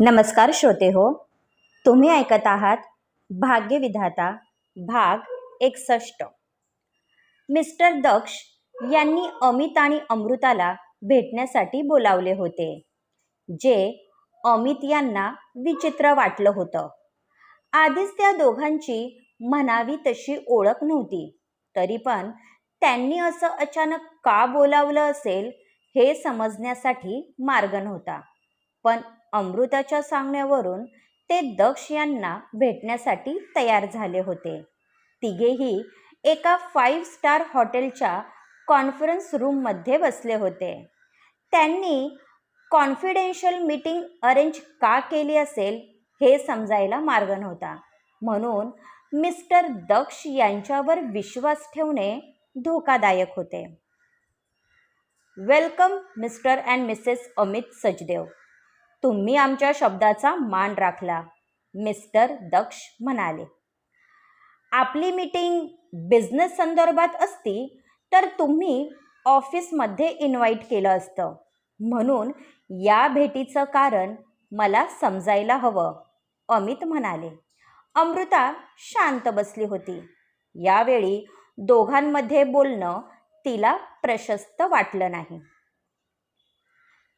नमस्कार श्रोते हो तुम्ही ऐकत आहात भाग्यविधाता भाग एकसष्ट. मिस्टर दक्ष यांनी अमित आणि अमृताला भेटण्यासाठी बोलावले होते जे अमित यांना विचित्र वाटलं होतं. आधीच त्या दोघांची म्हणावी तशी ओळख नव्हती तरी पण त्यांनी असं अचानक का बोलावलं असेल हे समजण्यासाठी मार्ग नव्हता. पण अमृताच्या सांगण्यावरून ते दक्ष यांना भेटण्यासाठी तयार झाले होते. तिघेही एका फाईव्ह स्टार हॉटेलच्या कॉन्फरन्स रूममध्ये बसले होते. त्यांनी कॉन्फिडेन्शियल मीटिंग अरेंज का केली असेल हे समजायला मार्ग नव्हता. म्हणून मिस्टर दक्ष यांच्यावर विश्वास ठेवणे धोकादायक होते. Welcome mister and missus Amit Sachdev. तुम्ही आमच्या शब्दाचा मान राखला मिस्टर दक्ष म्हणाले. आपली मीटिंग बिझनेस संदर्भात असती तर तुम्ही ऑफिसमध्ये इन्व्हाइट केलं असतं. म्हणून या भेटीचं कारण मला समजायला हवं अमित म्हणाले. अमृता शांत बसली होती. यावेळी दोघांमध्ये बोलणं तिला प्रशस्त वाटलं नाही.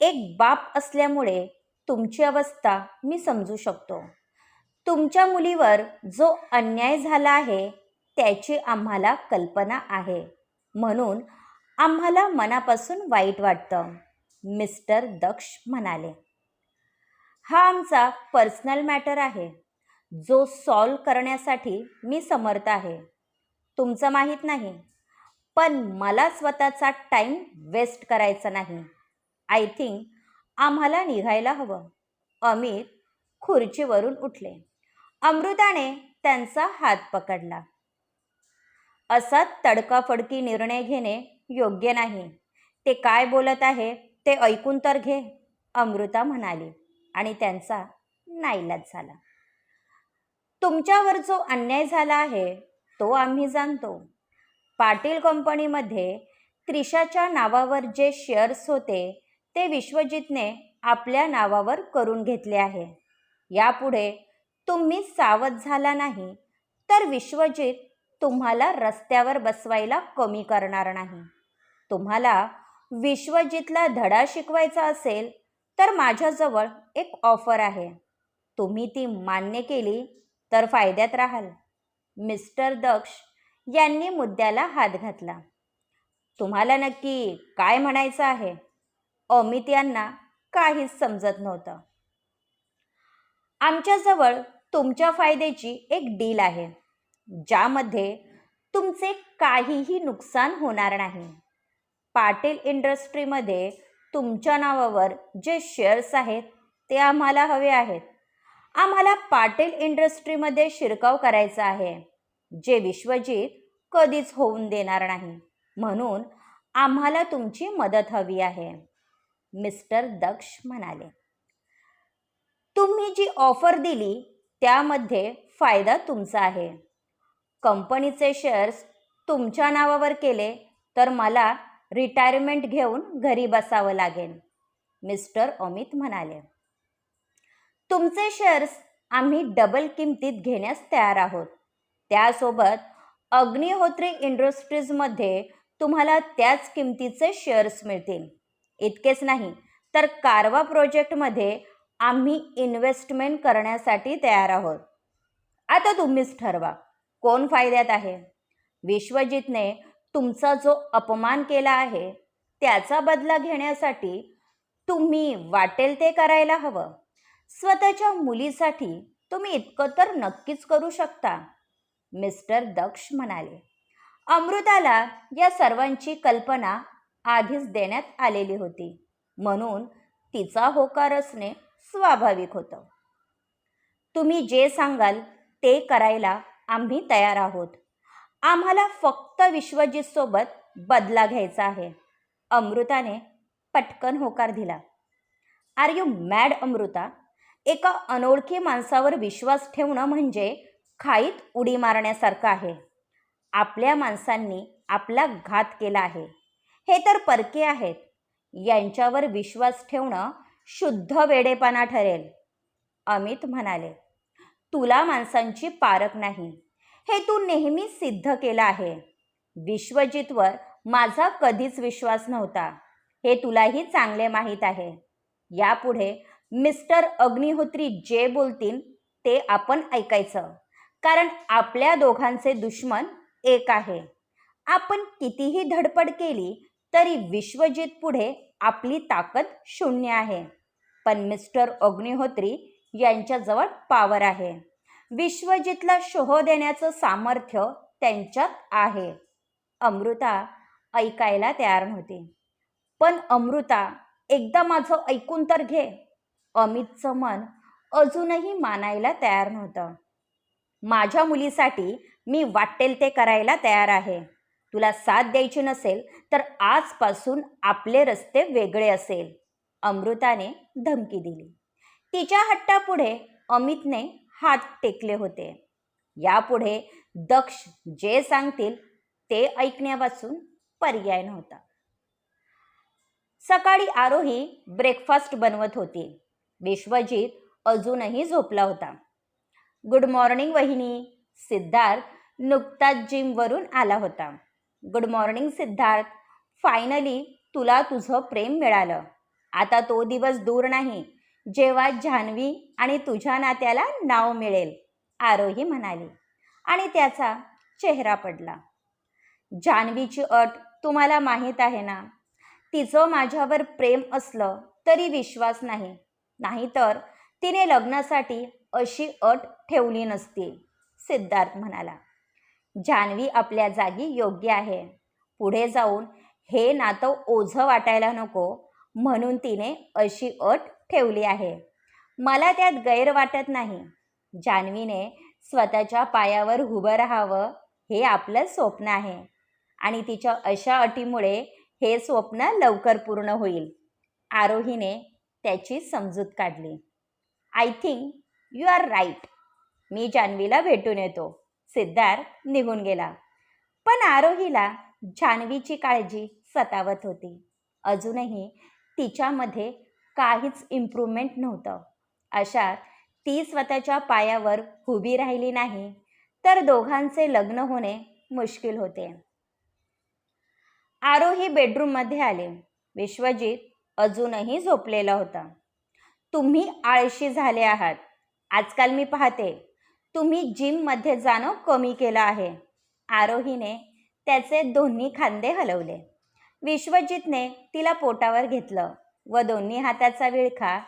एक बाप असल्यामुळे तुमची अवस्था मी समजू शकतो. तुमच्या मुलीवर जो अन्याय झाला आहे त्याची आम्हाला कल्पना आहे. म्हणून आम्हाला मनापासून वाईट वाटतं मिस्टर दक्ष म्हणाले. हा आमचा पर्सनल मॅटर आहे जो सॉल्व करण्यासाठी मी समर्थ आहे. तुमचं माहीत नाही पण मला स्वतःचा टाईम वेस्ट करायचा नाही. आय थिंक आम्हाला निघायला हवं. अमित खुर्चीवरून उठले. अमृताने त्यांचा हात पकडला. असा तडकाफडकी निर्णय घेणे योग्य नाही. ते काय बोलत आहे ते ऐकून तर घे अमृता म्हणाली आणि त्यांचा नाईलाज झाला. तुमच्यावर जो अन्याय झाला आहे तो आम्ही जाणतो. पाटील कंपनीमध्ये त्रिशाच्या नावावर जे शेअर्स होते ते विश्वजितने आपल्या नावावर करून घेतले आहे. यापुढे तुम्ही सावध झाला नाही तर विश्वजित तुम्हाला रस्त्यावर बसवायला कमी करणार नाही. तुम्हाला विश्वजितला धडा शिकवायचा असेल तर माझ्याजवळ एक ऑफर आहे. तुम्ही ती मान्य केली तर फायद्यात राहाल. मिस्टर दक्ष यांनी मुद्द्याला हात घातला. तुम्हाला नक्की काय म्हणायचं आहे? अमित यांना काहीच समजत नव्हतं. आमच्याजवळ तुमच्या फायद्याची एक डील आहे ज्यामध्ये तुमचे काहीही नुकसान होणार नाही. पाटील इंडस्ट्रीमध्ये तुमच्या नावावर जे शेअर्स आहेत ते आम्हाला हवे आहेत. आम्हाला पाटील इंडस्ट्रीमध्ये शिरकाव करायचा आहे जे विश्वजीत कधीच होऊन देणार नाही. म्हणून आम्हाला तुमची मदत हवी आहे. मिस्टर दक्ष म्हणाले. तुम्ही जी ऑफर दिली त्यामध्ये फायदा तुमचा आहे. कंपनीचे शेअर्स तुमच्या नावावर केले तर मला रिटायरमेंट घेऊन घरी बसावं लागेल मिस्टर अमित म्हणाले. तुमचे शेअर्स आम्ही डबल किमतीत घेण्यास तयार आहोत. त्यासोबत अग्निहोत्री इंडस्ट्रीजमध्ये तुम्हाला त्याच किमतीचे शेअर्स मिळतील. इतकेच नाही तर कारवा प्रोजेक्टमध्ये आम्ही इन्व्हेस्टमेंट करण्यासाठी तयार आहोत. आता तुम्हीच ठरवा कोण फायद्यात आहे? विश्वजितने तुमचा जो अपमान केला आहे त्याचा बदला घेण्यासाठी तुम्ही वाटेल ते करायला हवं. स्वतःच्या मुलीसाठी तुम्ही इतकं तर नक्कीच करू शकता मिस्टर दक्ष म्हणाले. अमृताला या सर्वांची कल्पना आधीच देण्यात आलेली होती. म्हणून तिचा होकार असणे स्वाभाविक होतं. तुम्ही जे सांगाल ते करायला आम्ही तयार आहोत. आम्हाला फक्त विश्वजितसोबत बदला घ्यायचा आहे. अमृताने पटकन होकार दिला. Are you mad Amrita? एका अनोळखी माणसावर विश्वास ठेवणं म्हणजे खाईत उडी मारण्यासारखं आहे. आपल्या माणसांनी आपला घात केला आहे. हे तर परके आहेत. यांच्यावर विश्वास ठेवणं शुद्ध वेडेपणा ठरेल. अमित म्हणाले तुला माणसांची पारख नाही. हे तू नेहमी सिद्ध केलं आहे. विश्वजितवर माझा कधीच विश्वास नव्हता. हे तुलाही चांगले माहीत आहे. यापुढे मिस्टर अग्निहोत्री जे बोलतील ते आपण ऐकायचं. कारण आपल्या दोघांचे दुश्मन एक आहे. आपण कितीही धडपड केली तरी विश्वजित पुढे आपली ताकद शून्य आहे. पण मिस्टर अग्निहोत्री यांच्याजवळ पावर आहे. विश्वजितला शोह देण्याचं सामर्थ्य त्यांच्यात आहे. अमृता ऐकायला तयार नव्हती. पण अमृता एकदा माझं ऐकून तर घे. अमितचं मन अजूनही मानायला तयार नव्हतं. माझ्या मुलीसाठी मी वाटेल ते करायला तयार आहे. तुला साथ द्यायची नसेल तर आजपासून आपले रस्ते वेगळे असेल. अमृताने धमकी दिली. तिच्या हट्टापुढे अमितने हात टेकले होते. यापुढे दक्ष जे सांगतील ते ऐकण्यापासून पर्याय नव्हता. सकाळी आरोही ब्रेकफास्ट बनवत होती. विश्वजीत अजूनही झोपला होता. गुड मॉर्निंग वहिनी. सिद्धार्थ नुकताच जिमवरून आला होता. Good morning Siddharth. फायनली तुला तुझं प्रेम मिळालं. आता तो दिवस दूर नाही. जेव्हा जान्हवी आणि तुझ्या नात्याला नाव मिळेल आरोही म्हणाली. आणि त्याचा चेहरा पडला. जान्हवीची अट तुम्हाला माहीत आहे ना? तिचं माझ्यावर प्रेम असलं तरी विश्वास नाही. नाहीतर तिने लग्नासाठी अशी अट ठेवली नसती सिद्धार्थ म्हणाला. जान्हवी आपल्या जागी योग्य आहे. पुढे जाऊन हे नातं ओझं वाटायला नको म्हणून तिने अशी अट ठेवली आहे. मला त्यात गैर वाटत नाही. जान्हवीने स्वतःच्या पायावर उभं राहावं हे आपलं स्वप्न आहे आणि तिच्या अशा अटीमुळे हे स्वप्न लवकर पूर्ण होईल. आरोहीने त्याची समजूत काढली. I think you are right मी जान्हवीला भेटून येतो. सिद्धार्थ निघून गेला. पण आरोहीला जान्हवीची काळजी सतावत होती. अजूनही तिच्यामध्ये काहीच इम्प्रूव्हमेंट नव्हतं. अशात ती स्वतःच्या पायावर उभी राहिली नाही तर दोघांचे लग्न होणे मुश्किल होते. आरोही बेडरूममध्ये आले. विश्वजित अजूनही झोपलेला होता. तुम्ही आळशी झाले आहात. आजकाल मी पाहते. तुम्ही जिममध्ये जाणं कमी केलं आहे. आरोहीने त्याचे दोन्ही खांदे हलवले. विश्वजितने तिला पोटावर घेतलं व दोन्ही हाताचा विळखा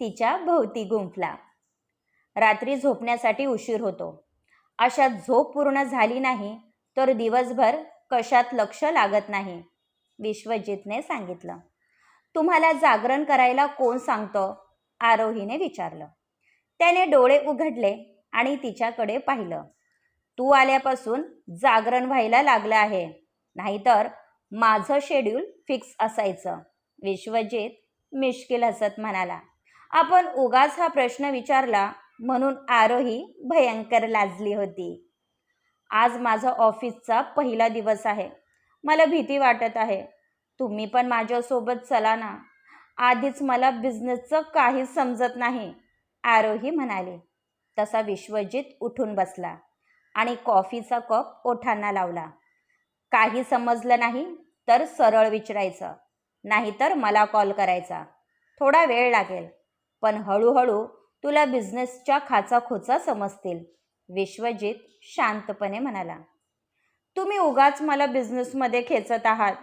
तिच्या भोवती गुंफला. रात्री झोपण्यासाठी उशीर होतो. अशा झोप पूर्ण झाली नाही तर दिवसभर कशात लक्ष लागत नाही विश्वजितने सांगितलं. तुम्हाला जागरण करायला कोण सांगतं? आरोहीने विचारलं. त्याने डोळे उघडले आणि तिच्याकडे पाहिलं. तू आल्यापासून जागरण व्हायला लागलं आहे. नाहीतर माझं शेड्यूल फिक्स असायचं. विश्वजित मिश्किल हसत म्हणाला. आपण उगाच हा प्रश्न विचारला म्हणून आरोही भयंकर लाजली होती. आज माझा ऑफिसचा पहिला दिवस आहे. मला भीती वाटत आहे. तुम्ही पण माझ्यासोबत चला ना. आधीच मला बिझनेसचं काहीच समजत नाही. आरोही म्हणाले. तसा विश्वजित उठून बसला आणि कॉफीचा कप ओठांना लावला. काही समजलं नाही तर सरळ विचारायचं नाहीतर मला कॉल करायचा. थोडा वेळ लागेल पण हळूहळू तुला बिझनेसच्या खाचा खोचा समजतील विश्वजित शांतपणे म्हणाला. तुम्ही उगाच मला बिझनेसमध्ये खेचत आहात.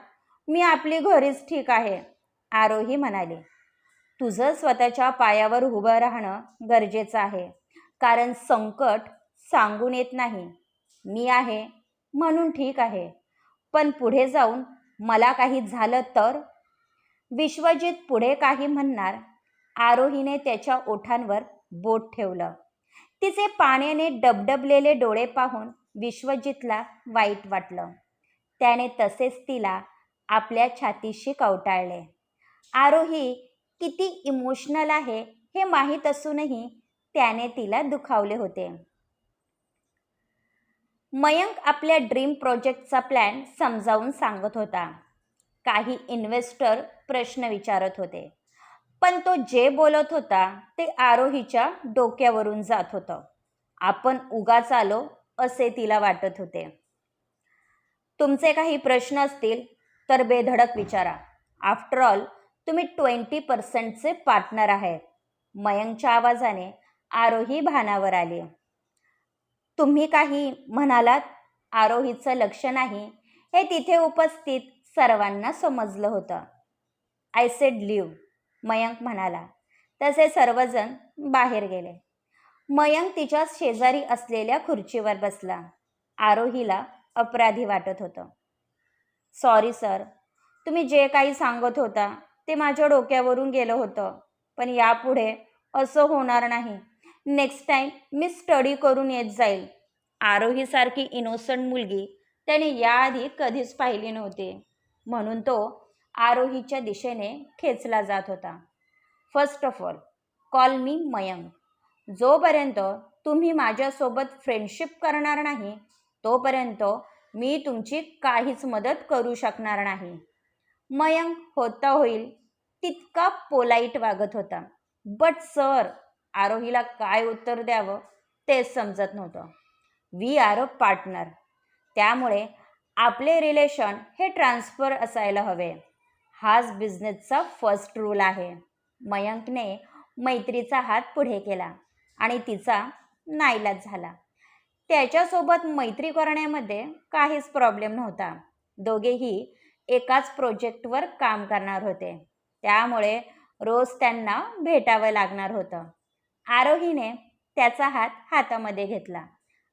मी आपली घरीच ठीक आहे आरोही म्हणाले. तुझं स्वतःच्या पायावर उभं राहणं गरजेचं आहे. कारण संकट सांगून येत नाही. मी आहे म्हणून ठीक आहे. पण पुढे जाऊन मला काही झालं तर? विश्वजित पुढे काही म्हणणार. आरोहीने त्याच्या ओठांवर बोट ठेवलं. तिचे पाण्याने डबडबलेले डोळे पाहून विश्वजितला वाईट वाटलं. त्याने तसेच तिला आपल्या छातीशी कवटाळले. आरोही किती इमोशनल आहे हे माहीत असूनही त्याने तिला दुखावले होते. मयंक आपल्या ड्रीम प्रोजेक्टचा प्लॅन समजावून सांगत होता. काही इन्व्हेस्टर प्रश्न विचारत होते. पण तो जे बोलत होता ते आरोहीच्या डोक्यावरून जात होतं. आपण उगाच आलो असे तिला वाटत होते. तुमचे काही प्रश्न असतील तर बेधडक विचारा. आफ्टर ऑल तुम्ही ट्वेंटी पर्सेंटचे पार्टनर आहेत. मयंकच्या आवाजाने आरोही भानावर आले. तुम्ही काही म्हणालात? आरोहीचं लक्ष नाही. हे तिथे उपस्थित सर्वांना समजलं होतं. आय सेड लिव्ह मयंक म्हणाला. तसे सर्वजण बाहेर गेले. मयंक तिच्या शेजारी असलेल्या खुर्चीवर बसला. आरोहीला अपराधी वाटत होतं. सॉरी सर तुम्ही जे काही सांगत होता ते माझ्या डोक्यावरून गेलं होतं. पण यापुढे असं होणार नाही. नेक्स्ट टाईम मी स्टडी करून येत जाईल. आरोहीसारखी इनोसंट मुलगी त्याने याआधी कधीच पाहिली नव्हती. म्हणून तो आरोहीच्या दिशेने खेचला जात होता. First of all call me Mayank. जोपर्यंत तुम्ही माझ्यासोबत फ्रेंडशिप करणार नाही तोपर्यंत मी तुमची काहीच मदत करू शकणार नाही. मयंक होता होईल तितका पोलाईट वागत होता. बट सर आरोहीला काय उत्तर द्यावं तेच समजत नव्हतं. We are a partner. त्यामुळे आपले रिलेशन हे ट्रान्सफर असायला हवे. हाच बिझनेसचा फर्स्ट रूल आहे. मयंकने मैत्रीचा हात पुढे केला आणि तिचा नाईलाज झाला. त्याच्यासोबत मैत्री करण्यामध्ये काहीच प्रॉब्लेम नव्हता. दोघेही एकाच प्रोजेक्टवर काम करणार होते. त्यामुळे रोज त्यांना भेटावं लागणार होतं. आरोहीने त्याचा हात हातामध्ये घेतला.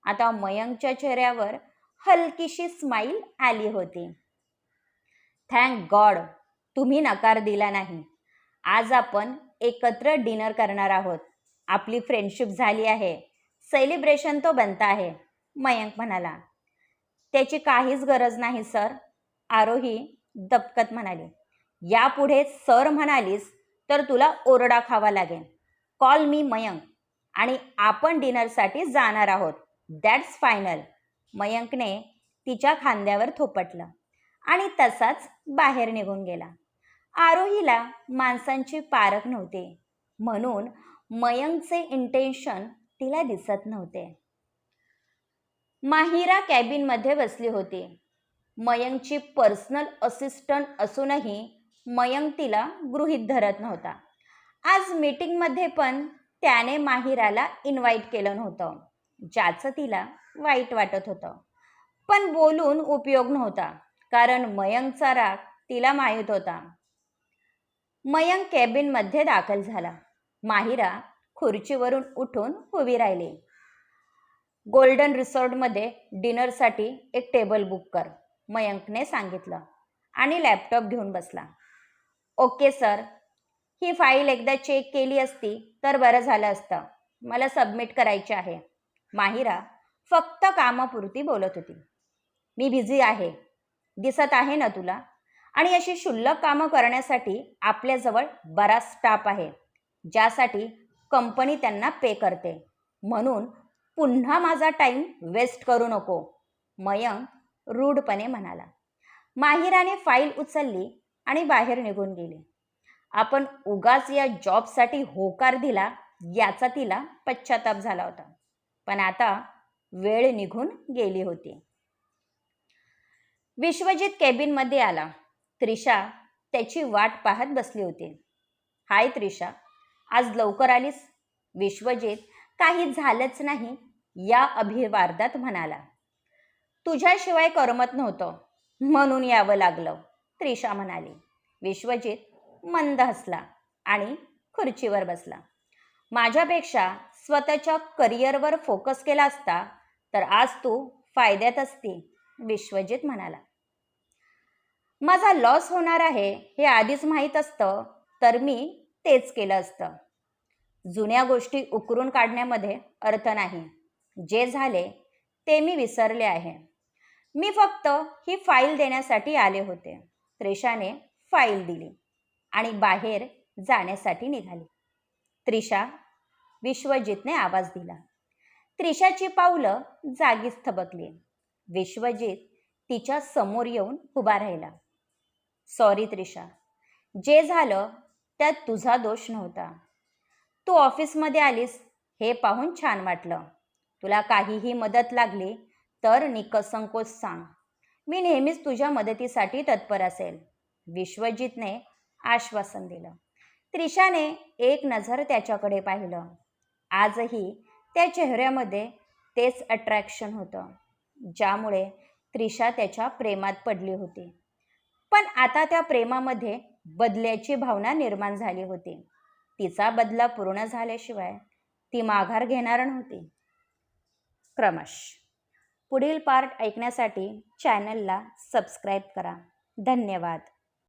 आता मयंकच्या चेहऱ्यावर हलकीशी स्माईल आली होती. थँक गॉड तुम्ही नकार दिला नाही. आज आपण एकत्र डिनर करणार आहोत. आपली फ्रेंडशिप झाली आहे. सेलिब्रेशन तो बनता आहे मयंक म्हणाला. त्याची काहीच गरज नाही सर आरोही दपकत म्हणाली. यापुढे सर म्हणालीस तर तुला ओरडा खावा लागेल. Call me Mayank. आणि आपण डिनरसाठी जाणार आहोत. दॅट्स फायनल मयंकने तिच्या खांद्यावर थोपटलं आणि तसाच बाहेर निघून गेला. आरोहीला माणसांची पारख नव्हते. म्हणून मयंकचे इंटेन्शन तिला दिसत नव्हते. माहिरा कॅबिनमध्ये बसली होती. मयंकची पर्सनल असिस्टंट असूनही मयंक तिला गृहीत धरत नव्हता. आज मीटिंगमध्ये पण त्याने माहिराला इन्व्हाइट केलं नव्हतं ज्याचं तिला वाईट वाटत होतं. पण बोलून उपयोग नव्हता कारण मयंकचा राग तिला माहीत होता. मयंक कॅबिनमध्ये दाखल झाला. माहिरा खुर्चीवरून उठून उभी राहिली. गोल्डन रिसॉर्टमध्ये डिनरसाठी एक टेबल बुक कर मयंकने सांगितलं आणि लॅपटॉप घेऊन बसला. ओके सर ही फाईल एकदा चेक केली असती तर बरं झालं असतं. मला सबमिट करायची आहे. माहिरा फक्त कामापुरती बोलत होती. मी बिझी आहे. दिसत आहे ना तुला? आणि अशी क्षुल्लक कामं करण्यासाठी आपल्याजवळ बराच स्टाफ आहे. ज्यासाठी कंपनी त्यांना पे करते. म्हणून पुन्हा माझा टाईम वेस्ट करू नको. मयंक रूढपणे म्हणाला. माहिराने फाईल उचलली आणि बाहेर निघून गेली. आपण उगाच या जॉबसाठी होकार दिला याचा तिला पश्चाताप झाला होता. पण आता वेळ निघून गेली होती. विश्वजित केबिनमध्ये आला. त्रिशा त्याची वाट पाहत बसली होती. हाय त्रिशा आज लवकर आलीस? विश्वजित काही झालंच नाही या अभिवार्दात म्हणाला. तुझ्याशिवाय करमत नव्हतं म्हणून यावं लागलं त्रिशा म्हणाली. विश्वजित मंद हसला आणि खुर्चीवर बसला. माझ्यापेक्षा स्वतःच्या करिअरवर फोकस केला असता तर आज तू फायद्यात असती विश्वजित म्हणाला. माझा लॉस होणार आहे हे आधीच माहीत असतं तर मी तेच केलं असतं. जुन्या गोष्टी उकरून काढण्यामध्ये अर्थ नाही. जे झाले ते मी विसरले आहे. मी फक्त ही फाईल देण्यासाठी आले होते. त्रिशाने फाईल दिली. आणि बाहेर जाण्यासाठी निघाली. त्रिशा विश्वजितने आवाज दिला. त्रिशाची पावलं जागीच थबकली. विश्वजित तिच्या समोर येऊन उभा राहिला. सॉरी त्रिशा जे झालं त्यात तुझा दोष नव्हता. तू ऑफिसमध्ये आलीस हे पाहून छान वाटलं. तुला काहीही मदत लागली तर निकसंकोच सांग. मी नेहमीच तुझ्या मदतीसाठी तत्पर असेल. विश्वजितने आश्वासन दिलं. त्रिशाने एक नजर त्याच्याकडे पाहिलं. आजही त्या चेहऱ्यामध्ये तेच अट्रॅक्शन होतं ज्यामुळे त्रिशा त्याच्या प्रेमात पडली होती. पण आता त्या प्रेमामध्ये बदल्याची भावना निर्माण झाली होती. तिचा बदला पूर्ण झाल्याशिवाय ती माघार घेणार नव्हती. क्रमश. पुढील पार्ट ऐकण्यासाठी चॅनलला सबस्क्राईब करा. धन्यवाद.